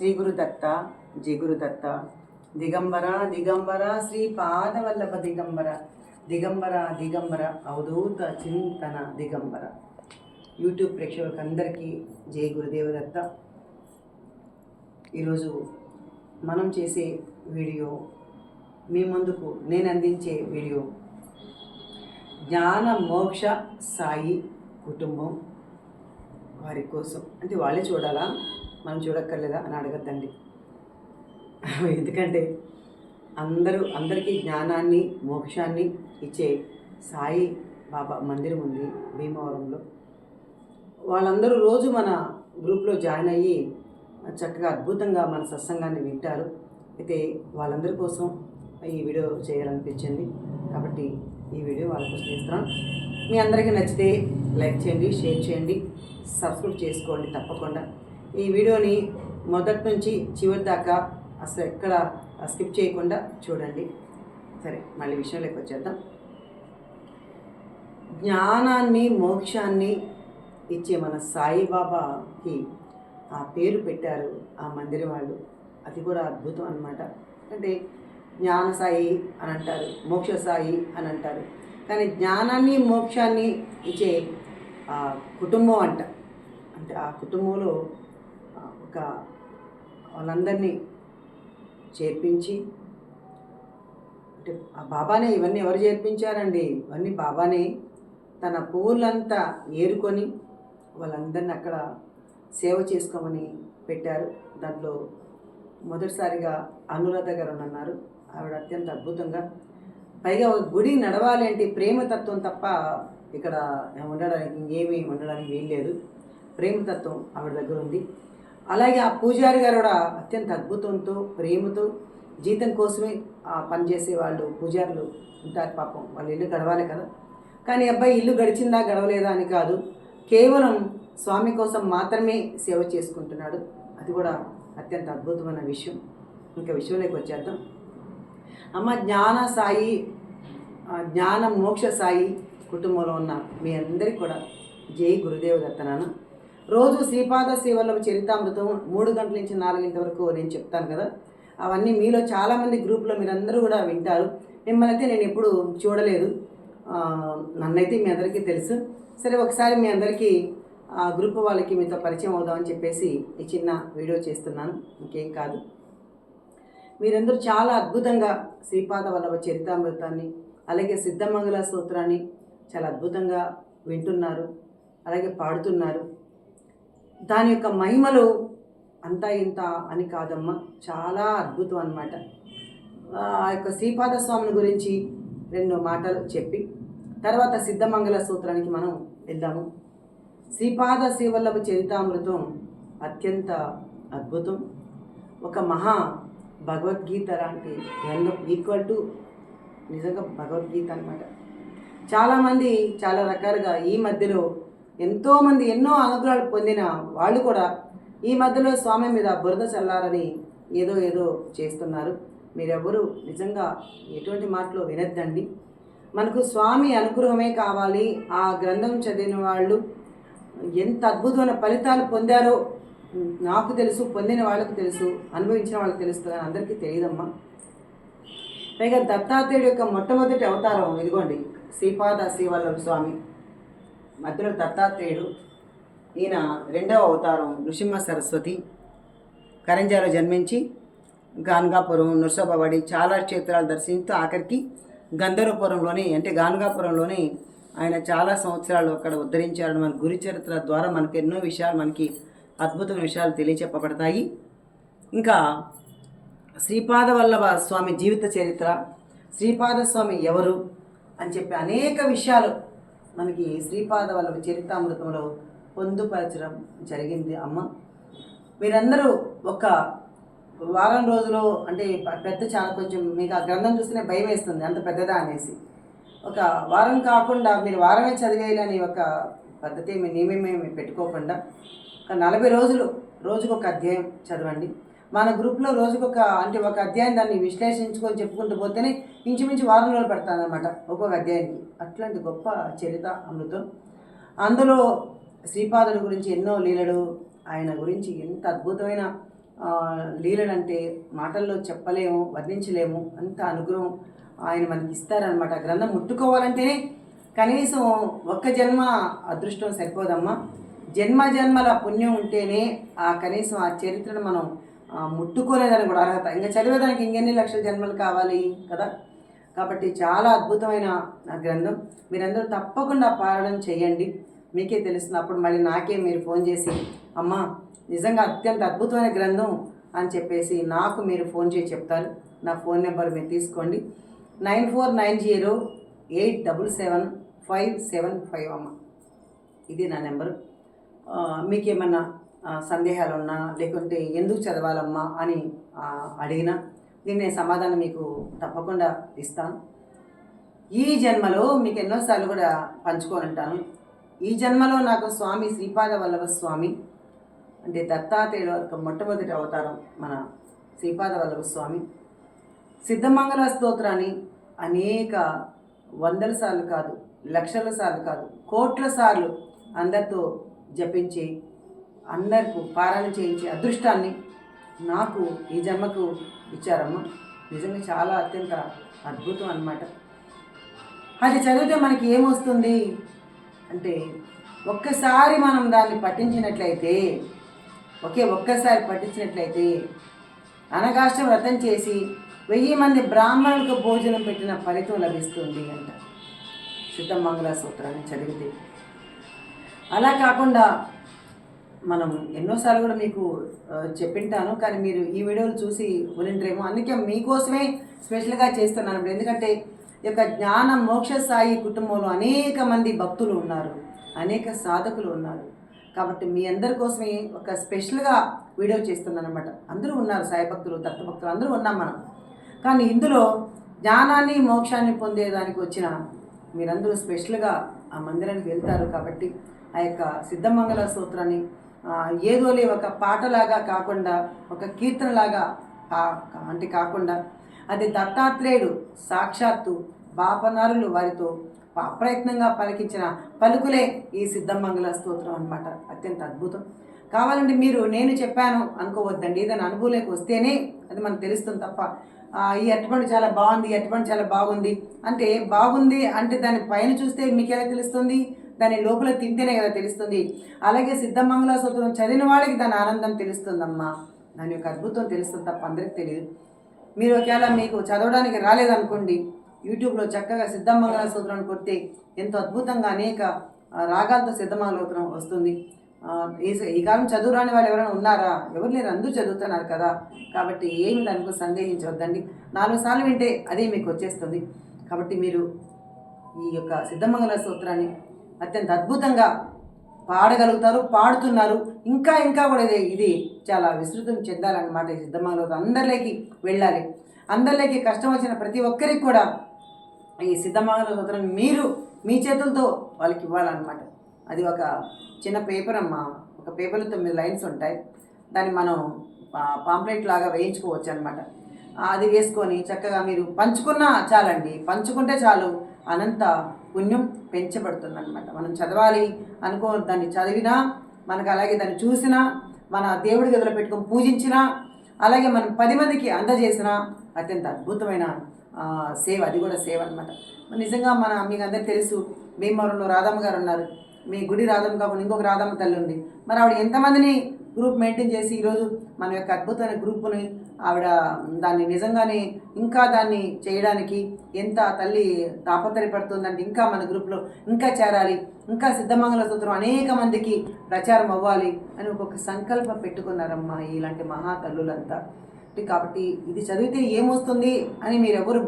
శ్రీ గురుదత్త జిగురుదత్త. దిగంబర దిగంబర శ్రీ పాదవల్లభ దిగంబర. దిగంబర దిగంబర అవధూత చింతన దిగంబర. యూట్యూబ్ ప్రేక్షకులందరికీ జై గురుదేవదత్త. ఈరోజు మనం చేసే వీడియో మీ ముందుకు నేను అందించే వీడియో జ్ఞాన మోక్ష సాయి కుటుంబం వారి కోసం. అంటే వాళ్ళే చూడాలా? మనం చూడక్కర్లేదా అని అడగద్దండి. ఎందుకంటే అందరూ అందరికీ జ్ఞానాన్ని మోక్షాన్ని ఇచ్చే సాయి బాబా మందిరం ఉంది భీమవరంలో. వాళ్ళందరూ రోజు మన గ్రూప్లో జాయిన్ అయ్యి చక్కగా అద్భుతంగా మన సత్సంగాన్ని వింటారు. అయితే వాళ్ళందరి కోసం ఈ వీడియో చేయాలనిపించింది. కాబట్టి ఈ వీడియో వాళ్ళ కోసం చేస్తున్నాను. మీ అందరికీ నచ్చితే లైక్ చేయండి షేర్ చేయండి సబ్స్క్రైబ్ చేసుకోండి తప్పకుండా. ఈ వీడియోని మొదటి నుంచి చివరి దాకా అసలు ఎక్కడ స్కిప్ చేయకుండా చూడండి. సరే మళ్ళీ విషయంలోకి వచ్చేద్దాం. జ్ఞానాన్ని మోక్షాన్ని ఇచ్చే మన సాయిబాబాకి ఆ పేరు పెట్టారు ఆ మందిరం వాళ్ళు. అది కూడా అద్భుతం అన్నమాట. అంటే జ్ఞాన సాయి అని అంటారు మోక్ష సాయి అని అంటారు. కానీ జ్ఞానాన్ని మోక్షాన్ని ఇచ్చే ఆ కుటుంబం అంట. అంటే ఆ కుటుంబంలో యొక్క ఒక వాళ్ళందరినీ చేర్పించి అంటే ఆ బాబానే ఇవన్నీ ఎవరు చేర్పించారండి? ఇవన్నీ బాబానే తన పూర్లంతా ఏరుకొని వాళ్ళందరినీ అక్కడ సేవ చేసుకోమని పెట్టారు. దాంట్లో మొదటిసారిగా అనురాధ గారు అన్నారు. ఆవిడ అత్యంత అద్భుతంగా. పైగా ఒక గుడి నడవాలి అంటే ప్రేమతత్వం తప్ప ఇక్కడ ఉండడానికి ఇంకేమీ ఉండడానికి వీల్లేదు. ప్రేమతత్వం ఆవిడ దగ్గర ఉంది. అలాగే ఆ పూజారి గారు కూడా అత్యంత అద్భుతంతో ప్రేమతో జీతం కోసమే ఆ పనిచేసే వాళ్ళు పూజారులు ఉంటారు పాపం. వాళ్ళు ఇల్లు గడవాలి కదా. కానీ అబ్బాయి ఇల్లు గడిచిందా గడవలేదా అని కాదు. కేవలం స్వామి కోసం మాత్రమే సేవ చేసుకుంటున్నాడు. అది కూడా అత్యంత అద్భుతమైన విషయం. ఇంకా విషయంలోకి వచ్చేద్దాం. అమ్మ జ్ఞాన సాయి జ్ఞాన మోక్ష సాయి కుటుంబంలో ఉన్న మీ అందరికీ కూడా జై గురుదేవ దత్తనాన్న రోజు శ్రీపాద సేవల చరితామృతం మూడు గంటల నుంచి నాలుగింటి వరకు నేను చెప్తాను కదా. అవన్నీ మీలో చాలామంది గ్రూప్లో మీరందరూ కూడా వింటారు. మిమ్మల్ని అయితే నేను ఎప్పుడు చూడలేదు. నన్నైతే మీ అందరికీ తెలుసు. సరే ఒకసారి మీ అందరికీ ఆ గ్రూప్ వాళ్ళకి మీతో పరిచయం అవుదామని చెప్పేసి ఈ చిన్న వీడియో చేస్తున్నాను. ఇంకేం కాదు. మీరందరూ చాలా అద్భుతంగా శ్రీపాద వల్లభ చరితామృతాన్ని అలాగే సిద్ధమంగళ సూత్రాన్ని చాలా అద్భుతంగా వింటున్నారు అలాగే పాడుతున్నారు. దాని యొక్క మహిమలు అంతా ఇంత అని కాదమ్మా. చాలా అద్భుతం అనమాట ఆ యొక్క శ్రీపాద స్వామిని గురించి రెండు మాటలు చెప్పి తర్వాత సిద్ధమంగళ సూత్రానికి మనం వెళ్దాము. శ్రీపాద శ్రీవల్లభ చరితామృతం అత్యంత అద్భుతం. ఒక మహా భగవద్గీత లాంటి ఈక్వల్ టు నిజంగా భగవద్గీత అనమాట చాలామంది చాలా రకాలుగా ఈ మధ్యలో ఎంతోమంది ఎన్నో అనుగ్రహాలు పొందిన వాళ్ళు కూడా ఈ మధ్యలో స్వామి మీద బురద చల్లారని ఏదో ఏదో చేస్తున్నారు. మీరెవరు నిజంగా ఎటువంటి మాటలు వినద్దండి. మనకు స్వామి అనుగ్రహమే కావాలి. ఆ గ్రంథం చదివిన వాళ్ళు ఎంత అద్భుతమైన ఫలితాలు పొందారో నాకు తెలుసు పొందిన వాళ్ళకు తెలుసు అనుభవించిన వాళ్ళకి తెలుస్తుంది అని అందరికీ తెలియదమ్మా. పైగా దత్తాత్రేయుడు యొక్క మొట్టమొదటి అవతారం ఇదిగోండి శ్రీపాద శ్రీవల్లభ స్వామి. మధ్యలో దత్తాత్రేయుడు ఈయన రెండవ అవతారం నృసింహ సరస్వతి కరంజాలో జన్మించి గాన్గాపురం నృసభబడి చాలా క్షేత్రాలు దర్శిస్తూ ఆఖరికి గంధర్వపురంలోని అంటే గాన్గాపురంలోని ఆయన చాలా సంవత్సరాలు అక్కడ ఉద్ధరించారు. మన గురి చరిత్ర ద్వారా మనకు ఎన్నో విషయాలు మనకి అద్భుతమైన విషయాలు తెలియచెప్పబడతాయి. ఇంకా శ్రీపాద వల్లభ స్వామి జీవిత చరిత్ర శ్రీపాద స్వామి ఎవరు అని చెప్పి అనేక విషయాలు మనకి శ్రీపాద వల్లభ చరితామృతంలో పొందుపరచడం జరిగింది అమ్మ. మీరందరూ ఒక వారం రోజులు అంటే పెద్ద చాలా కొంచెం మీకు ఆ గ్రంథం చూస్తేనే భయం వేస్తుంది అంత పెద్దదా అనేసి. ఒక వారం కాకుండా మీరు వారమే చదివేయాలని ఒక పద్ధతి మీ నియమేమి పెట్టుకోకుండా ఒక నలభై రోజులు రోజుకు ఒక అధ్యాయం చదవండి. మన గ్రూప్లో రోజుకొక అంటే ఒక అధ్యాయం దాన్ని విశ్లేషించుకొని చెప్పుకుంటూ పోతేనే ఇంచుమించు వారం రోజులు పెడతానమాట ఒక్కొక్క అధ్యాయానికి. అట్లాంటి గొప్ప చరిత అమృతం. అందులో శ్రీపాదుల గురించి ఎన్నో లీలలు ఆయన గురించి ఎంత అద్భుతమైన ఆ, లీలలంటే మాటల్లో చెప్పలేము వర్ణించలేము అంత అనుగ్రహం ఆయన మనకి ఇస్తారనమాట గ్రంథం ముట్టుకోవాలంటేనే కనీసం ఒక్క జన్మ అదృష్టం సరిపోదమ్మా. జన్మ జన్మల పుణ్యం ఉంటేనే ఆ కనీసం ఆ చరిత్రను మనం ముట్టుకోలేదని కూడా అర్హత. ఇంకా చదివేదానికి ఇంకెన్ని లక్షల జన్మలు కావాలి కదా? కాబట్టి చాలా అద్భుతమైన ఆ గ్రంథం. మీరందరూ తప్పకుండా పారాయణం చేయండి. మీకే తెలుస్తుంది. అప్పుడు మళ్ళీ నాకే మీరు ఫోన్ చేసి అమ్మా నిజంగా అత్యంత అద్భుతమైన గ్రంథం అని చెప్పేసి నాకు మీరు ఫోన్ చేసి చెప్తారు. నా ఫోన్ నెంబర్ మీరు తీసుకోండి. Nine four nine zero eight double seven five seven five అమ్మ. ఇది నా నెంబరు. మీకేమన్నా సందేహాలున్నా సందేహాలు ఉన్నా లేకుంటే ఎందుకు చదవాలమ్మా అని అడిగిన అడిగినా దీన్ని సమాధానం మీకు తప్పకుండా ఇస్తాను. ఈ జన్మలో మీకు ఎన్నోసార్లు కూడా పంచుకోనంటాను. ఈ జన్మలో నాకు స్వామి శ్రీపాద వల్లభ స్వామి అంటే దత్తాత్రేయుల యొక్క మొట్టమొదటి అవతారం మన శ్రీపాద వల్లభ స్వామి. సిద్ధమంగళ స్తోత్రాన్ని అనేక వందల సార్లు కాదు లక్షల సార్లు కాదు కోట్ల సార్లు అందరితో జపించి అందరికీ పారాయణ చేయించే అదృష్టాన్ని నాకు ఈ జన్మకు ఇచ్చారమ్మ. నిజంగా చాలా అత్యంత అద్భుతం అన్నమాట. అది చదివితే మనకి ఏమొస్తుంది? అంటే ఒక్కసారి మనం దాన్ని పఠించినట్లయితే ఒకే ఒక్కసారి పఠించినట్లయితే అనగాష్టం వ్రతం చేసి వెయ్యి మంది బ్రాహ్మణులకు భోజనం పెట్టిన ఫలితం లభిస్తుంది అంట. శుద్ధమంగళ సూత్రాన్ని చదివితే. అలా కాకుండా మనం ఎన్నోసార్లు కూడా మీకు చెప్పింటాను. కానీ మీరు ఈ వీడియోలు చూసి ఉనిండ్రేమో అందుకే మీకోసమే స్పెషల్గా చేస్తున్నాను ఇప్పుడు. ఎందుకంటే ఈ యొక్క జ్ఞాన మోక్ష సాయి కుటుంబంలో అనేక మంది భక్తులు ఉన్నారు. అనేక సాధకులు ఉన్నారు. కాబట్టి మీ అందరి కోసమే ఒక స్పెషల్గా వీడియో చేస్తున్నాను అనమాట అందరూ ఉన్నారు సాయి భక్తులు దత్త భక్తులు అందరూ ఉన్నాం మనం. కానీ ఇందులో జ్ఞానాన్ని మోక్షాన్ని పొందేదానికి వచ్చిన మీరందరూ స్పెషల్గా ఆ మందిరానికి వెళ్తారు. కాబట్టి ఆ యొక్క సిద్ధమంగళ సూత్రాన్ని ఏదోలే ఒక పాటలాగా కాకుండా ఒక కీర్తనలాగా అంటే కాకుండా అది దత్తాత్రేయుడు సాక్షాత్తు పాపనారులు వారితో అప్రయత్నంగా పలికించిన పలుకులే ఈ సిద్ధమంగళ స్తోత్రం అన్నమాట. అత్యంత అద్భుతం. కావాలంటే మీరు నేను చెప్పాను అనుకోవద్దండి. ఏదైనా అనుభవంలోకి వస్తేనే అది మనకు తెలుస్తుంది తప్ప ఈ అట్టుపండు చాలా బాగుంది ఈ అట్టుపండు చాలా బాగుంది అంటే బాగుంది అంటే దాని పైన చూస్తే మీకు ఎలా తెలుస్తుంది? దాని లోపల తింటేనే కదా తెలుస్తుంది. అలాగే సిద్ధమంగళ సూత్రం చదివిన వాడికి దాని ఆనందం తెలుస్తుందమ్మా. దాని యొక్క అద్భుతం తెలుస్తుంది తప్ప అందరికి తెలియదు. మీరు ఒకవేళ మీకు చదవడానికి రాలేదనుకోండి యూట్యూబ్లో చక్కగా సిద్ధమంగళ సూత్రాన్ని కొడితే ఎంతో అద్భుతంగా అనేక రాగాలతో సిద్ధమంగళోత్రం వస్తుంది. ఈ ఈ కాలం చదువు రాని వాళ్ళు ఎవరైనా ఉన్నారా? ఎవరు లేరు అందరూ చదువుతున్నారు కదా. కాబట్టి ఏమి దానికి సందేహించవద్దండి నాలుగు సార్లు వింటే అదే మీకు వచ్చేస్తుంది. కాబట్టి మీరు ఈ యొక్క సిద్ధమంగళ సూత్రాన్ని అత్యంత అద్భుతంగా పాడగలుగుతారు పాడుతున్నారు. ఇంకా ఇంకా కూడా ఇది ఇది చాలా విస్తృతం చెందాలన్నమాట ఈ సిద్ధమంగళ అందరిలోకి వెళ్ళాలి. అందరిలోకి కష్టం వచ్చిన ప్రతి ఒక్కరికి కూడా ఈ సిద్ధమంగళ మీరు మీ చేతులతో వాళ్ళకి ఇవ్వాలన్నమాట. అది ఒక చిన్న పేపర్ అమ్మా ఒక పేపర్లో తొమ్మిది లైన్స్ ఉంటాయి. దాన్ని మనం పాంప్లెట్ లాగా వేయించుకోవచ్చు అనమాట అది వేసుకొని చక్కగా మీరు పంచుకున్నా చాలండి. పంచుకుంటే చాలు అనంత పుణ్యం. పెంచబడుతుందనమాట మనం చదవాలి అనుకో దాన్ని చదివినా మనకు అలాగే దాన్ని చూసినా మన దేవుడి గదిలో పెట్టుకొని పూజించినా అలాగే మనం పది మందికి అందజేసిన అత్యంత అద్భుతమైన సేవ. అది కూడా సేవ అనమాట నిజంగా మన మీకు అందరికీ తెలుసు భీమవరంలో రాధమ్మ గారు ఉన్నారు. మీ గుడి రాధమ్మ కాకుండా ఇంకొక రాధమ్మ తల్లి ఉంది. మరి ఆవిడ ఎంతమందిని గ్రూప్ మెయింటైన్ చేసి ఈరోజు మన యొక్క అద్భుతమైన గ్రూప్ని ఆవిడ దాన్ని నిజంగానే ఇంకా దాన్ని చేయడానికి ఎంత తల్లి తాపత్రయపడుతుందంటే ఇంకా మన గ్రూప్లో ఇంకా చేరాలి ఇంకా సిద్ధమంగళ సూత్రం అనేక మందికి ప్రచారం అవ్వాలి అని ఒక్కొక్క సంకల్పం పెట్టుకున్నారమ్మా ఇలాంటి మహా తల్లులంతా. కాబట్టి ఇది చదివితే ఏమొస్తుంది అని మీరు ఎవరు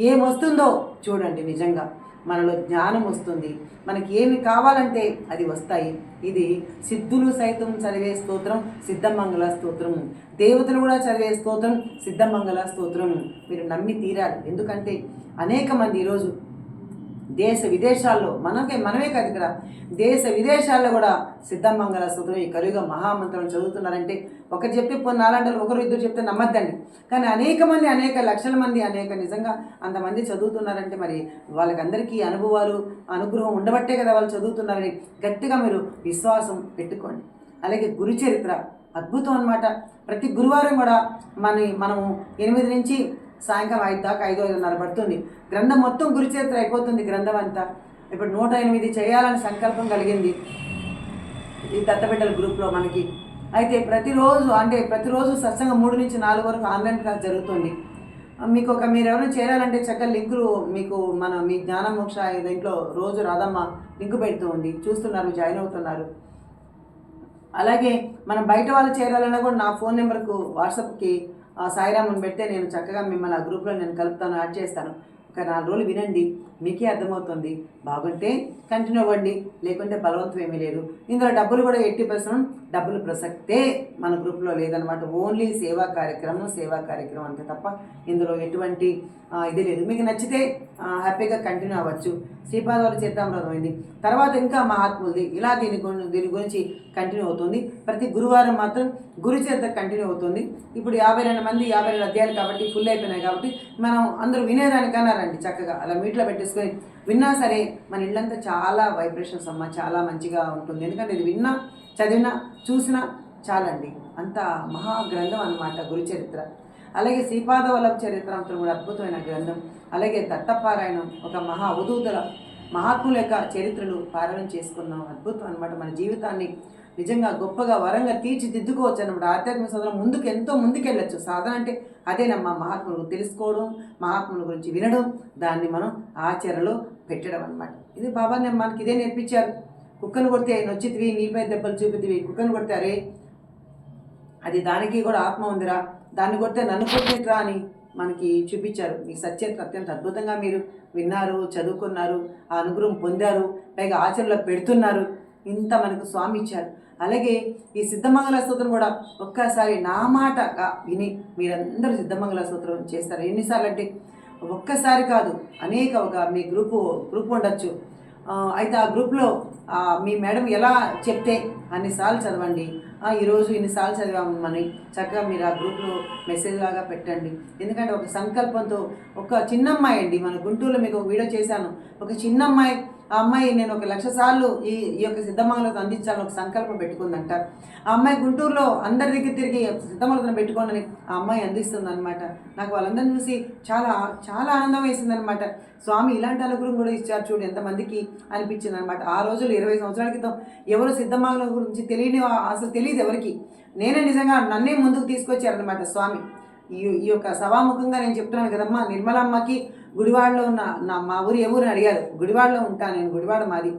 ఏమొస్తుందో చూడండి నిజంగా. మనలో జ్ఞానం వస్తుంది. మనకి ఏమి కావాలంటే అది వస్తాయి. ఇది సిద్ధులు సైతం చదివే స్తోత్రం సిద్ధమంగళ స్తోత్రం. దేవతలు కూడా చదివే స్తోత్రం సిద్ధమంగళ స్తోత్రం. మీరు నమ్మి తీరాలి. ఎందుకంటే అనేక మంది ఈరోజు దేశ విదేశాల్లో మనకే మనమే కాదు ఇక్కడ. దేశ విదేశాల్లో కూడా సిద్ధమంగళ సూత్రం ఈ కలియుగ మహామంత్రం చదువుతున్నారంటే ఒకరు చెప్పి కొన్ని నాలంటలు ఒకరు ఇద్దరు చెప్తే నమ్మద్దండి. కానీ అనేక మంది అనేక లక్షల మంది అనేక నిజంగా అంతమంది చదువుతున్నారంటే మరి వాళ్ళకందరికీ అనుభవాలు అనుగ్రహం ఉండబట్టే కదా వాళ్ళు చదువుతున్నారని గట్టిగా మీరు విశ్వాసం పెట్టుకోండి. అలాగే గురు చరిత్ర అద్భుతం అన్నమాట. ప్రతి గురువారం కూడా మన మనము ఎనిమిది నుంచి సాయంకాలం ఐదు దాకా ఐదు ఐదున్నర పడుతుంది. గ్రంథం మొత్తం గురుచరిత్ర అయిపోతుంది గ్రంథం అంతా ఇప్పుడు నూట ఎనిమిది చేయాలని సంకల్పం కలిగింది ఈ దత్తబిడ్డల గ్రూప్లో మనకి. అయితే ప్రతిరోజు అంటే ప్రతిరోజు సత్సంగం మూడు నుంచి నాలుగు వరకు ఆన్లైన్ క్లాస్ జరుగుతుంది. మీకు ఒక మీరు ఎవరైనా చేరాలంటే చక్కగా లింకులు మీకు మన మీ జ్ఞాన మోక్ష దీంట్లో రోజు రాధమ్మ లింకు పెడుతూ ఉంది. చూస్తున్నారు జాయిన్ అవుతున్నారు. అలాగే మనం బయట వాళ్ళు చేరాలన్నా కూడా నా ఫోన్ నెంబర్కు వాట్సాప్కి ఆ, సాయిరామని పెడితే నేను చక్కగా మిమ్మల్ని ఆ గ్రూప్లో నేను కలుపుతాను యాడ్ చేస్తాను. ఒక నాలుగు రోజులు వినండి మీకే అర్థమవుతుంది. బాగుంటే కంటిన్యూ అవ్వండి లేకుంటే బలవంతం ఏమీ లేదు. ఇందులో డబ్బులు కూడా ఎయిటీ పర్సెంట్ డబ్బులు ప్రసక్తే మన గ్రూప్లో లేదనమాట ఓన్లీ సేవా కార్యక్రమం సేవా కార్యక్రమం అంతే తప్ప ఇందులో ఎటువంటి ఇది లేదు. మీకు నచ్చితే హ్యాపీగా కంటిన్యూ అవ్వచ్చు. శ్రీపాదవారి చేతామృతం అయింది తర్వాత ఇంకా మహాత్ములది. ఇలా దీని దీని గురించి కంటిన్యూ అవుతుంది. ప్రతి గురువారం మాత్రం గురు చేత కంటిన్యూ అవుతుంది. ఇప్పుడు యాభై రెండు మంది యాభై రెండు అధ్యాయాలు కాబట్టి ఫుల్ అయిపోయినాయి కాబట్టి మనం అందరూ వినేదానికన్నా రండి చక్కగా. అలా మీట్లో పెట్టేసుకొని విన్నా సరే మన ఇళ్ళంతా చాలా వైబ్రేషన్స్ అమ్మ చాలా మంచిగా ఉంటుంది. ఎందుకంటే ఇది విన్నా చదివినా చూసినా చాలండి. అంత మహా గ్రంథం అన్నమాట గురు చరిత్ర. అలాగే శ్రీపాదవల్లభ చరిత్ర చరిత్రాంతం కూడా అద్భుతమైన గ్రంథం. అలాగే దత్తపారాయణం ఒక మహా అవధూతుల మహాత్ముల యొక్క చరిత్రలు పారాయణం చేసుకున్నాం. అద్భుతం అనమాట మన జీవితాన్ని. నిజంగా గొప్పగా వరంగా తీర్చిదిద్దుకోవచ్చు అనమాట ఆధ్యాత్మిక సాధన ముందుకు ఎంతో ముందుకెళ్ళచ్చు. సాధన అంటే అదేనమ్మా మహాత్ములు తెలుసుకోవడం మహాత్ముల గురించి వినడం. దాన్ని మనం ఆచరణలో పెట్టడం అనమాట ఇది బాబా నేను మనకి ఇదే నేర్పించారు. కుక్కను కొడితే నొచ్చితివి నీపై దెబ్బలు చూపితివి కుక్కను కొడితే అరే అది దానికి కూడా ఆత్మ ఉందిరా. దాన్ని కొడితే నన్ను కొట్టినట్రా అని మనకి చూపించారు. ఈ సత్యం అత్యంత అద్భుతంగా మీరు విన్నారు చదువుకున్నారు ఆ అనుగ్రహం పొందారు పైగా ఆచరణలో పెడుతున్నారు. ఇంత మనకు స్వామి ఇచ్చారు. అలాగే ఈ సిద్ధమంగళ స్తోత్రం కూడా ఒక్కసారి నా మాటగా విని మీరందరూ సిద్ధమంగళ స్తోత్రం చేస్తారు. ఎన్నిసార్లు అంటే ఒక్కసారి కాదు అనేక ఒక మీ గ్రూపు గ్రూప్ ఉండొచ్చు. అయితే ఆ గ్రూప్లో మీ మేడం ఎలా చెప్తే అన్నిసార్లు చదవండి. ఈరోజు ఇన్నిసార్లు చదివామని చక్కగా మీరు ఆ గ్రూప్లో మెసేజ్ లాగా పెట్టండి. ఎందుకంటే ఒక సంకల్పంతో ఒక చిన్న అమ్మాయి అండి మన గుంటూరులో మీకు ఒక వీడియో చేశాను. ఒక చిన్న అమ్మాయి ఆ అమ్మాయి నేను ఒక లక్ష సార్లు ఈ ఈ యొక్క సిద్ధమంగళతో అందించాలని ఒక సంకల్పం పెట్టుకుందంట. ఆ అమ్మాయి గుంటూరులో అందరి దగ్గర తిరిగి సిద్ధమంగళతను పెట్టుకోనని ఆ అమ్మాయి అందిస్తుంది అనమాట నాకు వాళ్ళందరిని చూసి చాలా చాలా ఆనందం వేసిందనమాట స్వామి ఇలాంటి అనుగ్రహం కూడా ఇచ్చారు చూడు ఎంతమందికి అనిపించింది అనమాట ఆ రోజులు ఇరవై సంవత్సరాల క్రితం ఎవరు సిద్ధమంగళం గురించి తెలియని అసలు తెలియదు ఎవరికి. నేనే నిజంగా నన్నే ముందుకు తీసుకొచ్చారనమాట స్వామి. ఈ ఈ యొక్క సభాముఖంగా నేను చెప్తున్నాను కదమ్మా నిర్మలమ్మకి గుడివాడలో ఉన్న నా మా ఊరు ఏ ఊరిని అడిగారు. గుడివాడలో ఉంటాను నేను గుడివాడ మాది.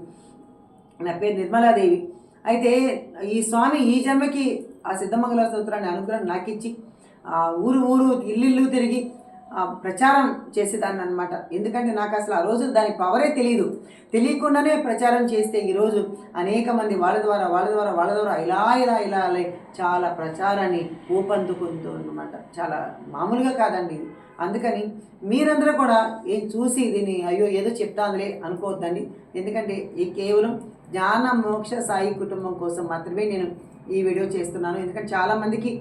నా పేరు నిర్మలాదేవి. అయితే ఈ స్వామి ఈ జన్మకి ఆ సిద్ధమంగళ స్తోత్రాన్ని అనుగ్రహం నాకిచ్చి ఆ ఊరు ఊరు ఇల్లు తిరిగి ప్రచారం చేసేదాన్ని అనమాట ఎందుకంటే నాకు అసలు ఆ రోజు దాని పవరే తెలియదు తెలియకుండానే ప్రచారం చేస్తే ఈరోజు అనేక మంది వాళ్ళ ద్వారా వాళ్ళ ద్వారా వాళ్ళ ద్వారా ఇలా ఇలా ఇలా చాలా ప్రచారాన్ని ఊపందుకుంటూ అనమాట చాలా మామూలుగా కాదండి ఇది. అందుకని మీరందరూ కూడా ఏం చూసి దీన్ని అయ్యో ఏదో చెప్తాందిలే అనుకోవద్దండి. ఎందుకంటే ఈ కేవలం జ్ఞాన మోక్ష సాయి కుటుంబం కోసం మాత్రమే నేను ఈ వీడియో చేస్తున్నాను. ఎందుకంటే చాలామందికి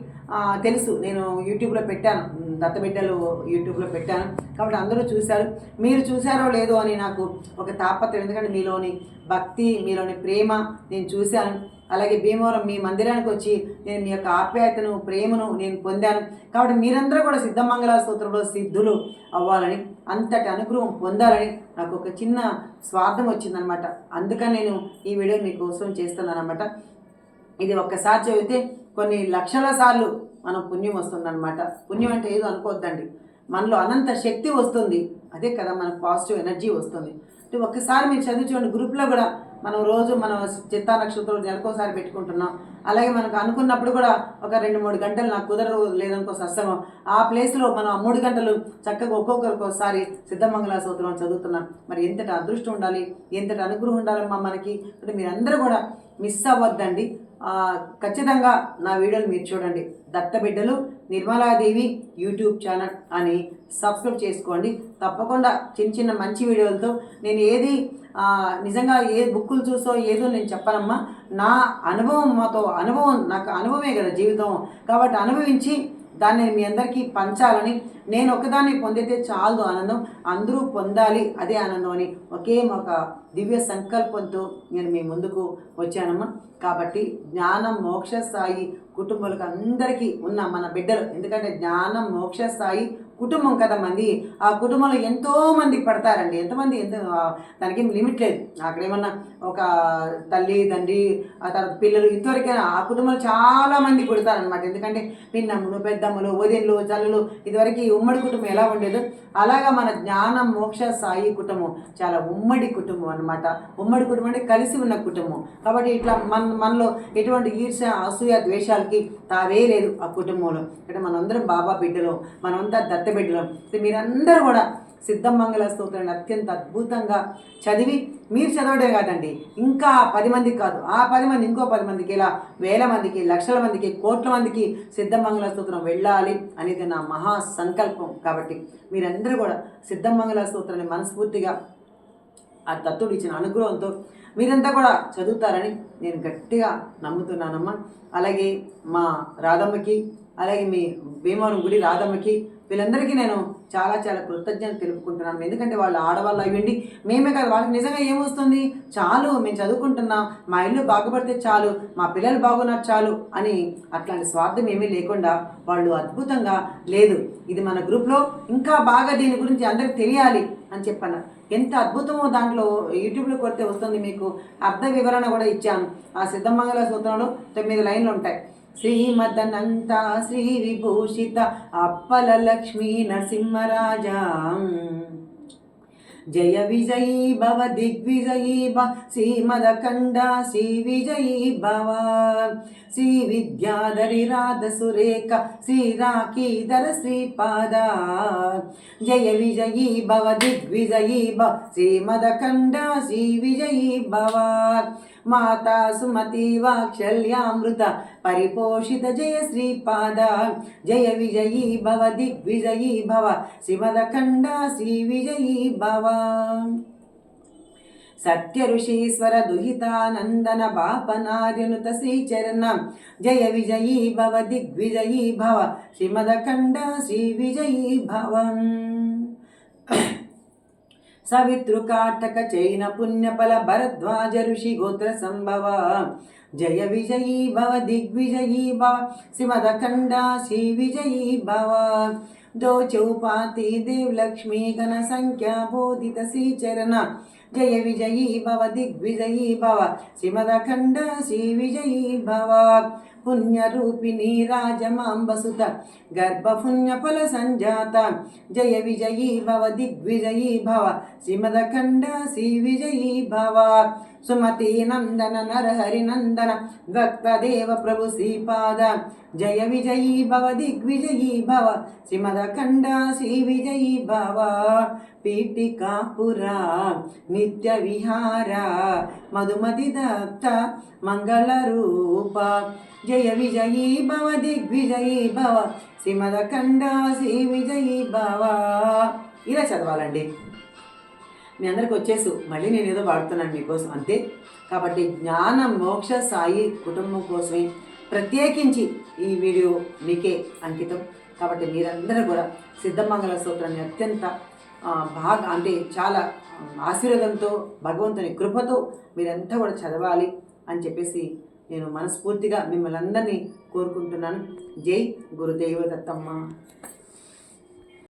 తెలుసు. నేను యూట్యూబ్లో పెట్టాను. దత్తబిడ్డలు యూట్యూబ్లో పెట్టాను. కాబట్టి అందరూ చూశారు. మీరు చూశారో లేదో అని నాకు ఒక తాపత్రం ఎందుకంటే మీలోని భక్తి మీలోని ప్రేమ నేను చూశాను. అలాగే భీమవరం మీ మందిరానికి వచ్చి నేను మీ యొక్క ఆప్యాయతను ప్రేమను నేను పొందాను. కాబట్టి మీరందరూ కూడా సిద్ధమంగళ సూత్రంలో సిద్ధులు అవ్వాలని అంతటి అనుగ్రహం పొందాలని నాకు ఒక చిన్న స్వార్థం వచ్చిందనమాట. అందుకని నేను ఈ వీడియో మీకోసం చేస్తున్నాను అనమాట ఇది ఒక్కసారి చదివితే కొన్ని లక్షల సార్లు మనం పుణ్యం వస్తుందన్నమాట. పుణ్యం అంటే ఏదో అనుకోవద్దండి. మనలో అనంత శక్తి వస్తుంది. అదే కదా మనకు పాజిటివ్ ఎనర్జీ వస్తుంది. అంటే ఒక్కసారి మీరు చదివి చూడండి గ్రూప్లో కూడా మనం రోజు మనం చిత్తా నక్షత్రం నెలకోసారి పెట్టుకుంటున్నాం. అలాగే మనకు అనుకున్నప్పుడు కూడా ఒక రెండు మూడు గంటలు నాకు కుదరదు లేదనుకో సత్సంగం. ఆ ప్లేస్లో మనం మూడు గంటలు చక్కగా ఒక్కొక్కరికి ఒకసారి సిద్ధమంగళ సూత్రం చదువుతున్నాం. మరి ఎంతటి అదృష్టం ఉండాలి? ఎంతటి అనుగ్రహం ఉండాలమ్మా మనకి? అంటే మీరందరూ కూడా మిస్ అవ్వద్దండి. ఖచ్చితంగా నా వీడియోలు మీరు చూడండి. దత్తబిడ్డలు నిర్మలాదేవి యూట్యూబ్ ఛానల్ అని సబ్స్క్రైబ్ చేసుకోండి. తప్పకుండా చిన్న చిన్న మంచి వీడియోలతో నేను ఏది నిజంగా ఏ బుక్కులు చూసో ఏదో నేను చెప్పనమ్మా. నా అనుభవం మాతో అనుభవం నాకు అనుభవమే కదా జీవితం. కాబట్టి అనుభవించి దాన్ని మీ అందరికీ పంచాలని నేను ఒకదాన్ని పొందితే చాలు ఆనందం. అందరూ పొందాలి అదే ఆనందం అని ఒకే ఒక దివ్య సంకల్పంతో నేను మీ ముందుకు వచ్చానమ్మా. కాబట్టి జ్ఞానం మోక్ష స్థాయి కుటుంబాలకు అందరికీ ఉన్న మన బిడ్డలు. ఎందుకంటే జ్ఞానం మోక్ష స్థాయి కుటుంబం కదా మంది. ఆ కుటుంబంలో ఎంతో మంది పడతారండి. ఎంతమంది ఎంత దానికి లిమిట్ లేదు. అక్కడ ఏమన్నా ఒక తల్లి తండ్రి ఆ తర్వాత పిల్లలు ఇంతవరకైనా ఆ కుటుంబంలో చాలా మంది పుడతారనమాట ఎందుకంటే పిన్నమ్ములు పెద్దమ్మలు వదిన్లు జల్లులు ఇదివరకు ఈ ఉమ్మడి కుటుంబం ఎలా ఉండేదో అలాగా మన జ్ఞానం మోక్ష సాయి కుటుంబం చాలా ఉమ్మడి కుటుంబం అనమాట ఉమ్మడి కుటుంబం అంటే కలిసి ఉన్న కుటుంబం. కాబట్టి ఇట్లా మన మనలో ఎటువంటి ఈర్ష అసూయ ద్వేషాలకి తావే లేదు ఆ కుటుంబంలో. అంటే మనందరం బాబా బిడ్డలు. మనమంతా దత్త పెట్టినాం మీరందరూ కూడా సిద్ధమంగళ స్తోత్రాన్ని అత్యంత అద్భుతంగా చదివి మీరు చదవడే కాదండి ఇంకా పది మందికి కాదు ఆ పది మంది ఇంకో పది మందికి ఇలా వేల మందికి లక్షల మందికి కోట్ల మందికి సిద్ధమంగళ స్తోత్రం వెళ్ళాలి అనేది నా మహా సంకల్పం. కాబట్టి మీరందరూ కూడా సిద్ధమంగళ స్తోత్రాన్ని మనస్ఫూర్తిగా ఆ దత్తుడు ఇచ్చిన అనుగ్రహంతో మీరంతా కూడా చదువుతారని నేను గట్టిగా నమ్ముతున్నానమ్మా. అలాగే మా రాధమ్మకి అలాగే మీ భీమవరం గుడి రాధమ్మకి వీళ్ళందరికీ నేను చాలా చాలా కృతజ్ఞత తెలుపుకుంటున్నాను. ఎందుకంటే వాళ్ళు ఆడవాళ్ళు అయ్యండి మేమే కాదు వాళ్ళకి నిజంగా ఏమొస్తుంది? చాలు మేము చదువుకుంటున్నాం మా ఇల్లు బాగుపడితే చాలు మా పిల్లలు బాగున్నారు చాలు అని అట్లాంటి స్వార్థం ఏమీ లేకుండా వాళ్ళు అద్భుతంగా లేదు ఇది మన గ్రూప్లో ఇంకా బాగా దీని గురించి అందరికి తెలియాలి అని చెప్పాను ఎంత అద్భుతమో దాంట్లో యూట్యూబ్లో కొడితే వస్తుంది మీకు. అర్థ వివరణ కూడా ఇచ్చాను. ఆ సిద్ధమంగళ సూత్రంలో తొమ్మిది లైన్లు ఉంటాయి. శ్రీమదనంత శ్రీ విభూషిత అప్పల లక్ష్మీ నరసింహరాజా. జయ విజయీ భవ దిగ్విజయీ భవ శ్రీమదఖండ శ్రీ విజయీ భవ. శ్రీ విద్యాధరి రాధ సురేఖ శ్రీ రాకీధర శ్రీపాద. జయ విజయీ భవ దిగ్విజయీ భవ శ్రీమదఖండ శ్రీ విజయీ భవ. మాతా సుమతి వాక్షల్యామృత పరిపోషిత జయ శ్రీపాద. జయ విజయీ భవ దిగ్విజయీ భవ శ్రీమదఖండ శ్రీ విజయీ భవ. సత్య ఋషీశ్వర దుహితానందన బాపనార్యనుత శ్రీచరణ. జయ విజయీ భవ దిగ్విజయీ భవ శ్రీమదఖండ శ్రీ విజయీ భవం. సవితృకాటక చైన పుణ్యఫల భరద్వాజ ఋషి గోత్ర సంభవ. జయ విజయీ భవ దిగ్విజయీ భవ శ్రీమదఖండ శ్రీ విజయీ భవ. దోచౌపాతి చౌపాతి దేవ్ గణ సంఖ్యా బోధిత శ్రీచరణ జయ విజయీ భవ దిగ్విజయీ భవ శ్రీమదఖండ శ్రీ విజయీ భవ. పుణ్యరూపిణి రాజమాంబసుత గర్భపుణ్యఫల సంజాత. జయ విజయీ భవ దిగ్విజయీ భవ శ్రీమదఖండ శ్రీ విజయీ భవ. సుమతి నందన నరహరి నందన భక్తదేవ ప్రభు శ్రీపాద. జయ విజయీ భవ దిగ్విజయీ భవ శ్రీమదఖండ శ్రీ విజయీ భవ. పీఠికాపురా నిత్య విహార మధుమతి దత్త మంగళ రూప. జయ విజయీ భవ దిగ్విజయీ భవ శ్రీమదఖండ శ్రీ విజయీ భవ ఇలా చదవాలండి. మీ అందరికి వచ్చేసు. మళ్ళీ నేను ఏదో వాడుతున్నాను మీకోసం అంతే. కాబట్టి జ్ఞాన మోక్ష సాయి కుటుంబం కోసమే ప్రత్యేకించి ఈ వీడియో మీకే అంకితం. కాబట్టి మీరందరూ కూడా సిద్ధమంగళ సూత్రాన్ని అత్యంత బాగా అంటే చాలా ఆశీర్వాదంతో భగవంతుని కృపతో మీరంతా కూడా చదవాలి అని చెప్పేసి నేను మనస్ఫూర్తిగా మిమ్మల్ని అందరినీ కోరుకుంటున్నాను. జై గురుదేవ దత్తమ్మ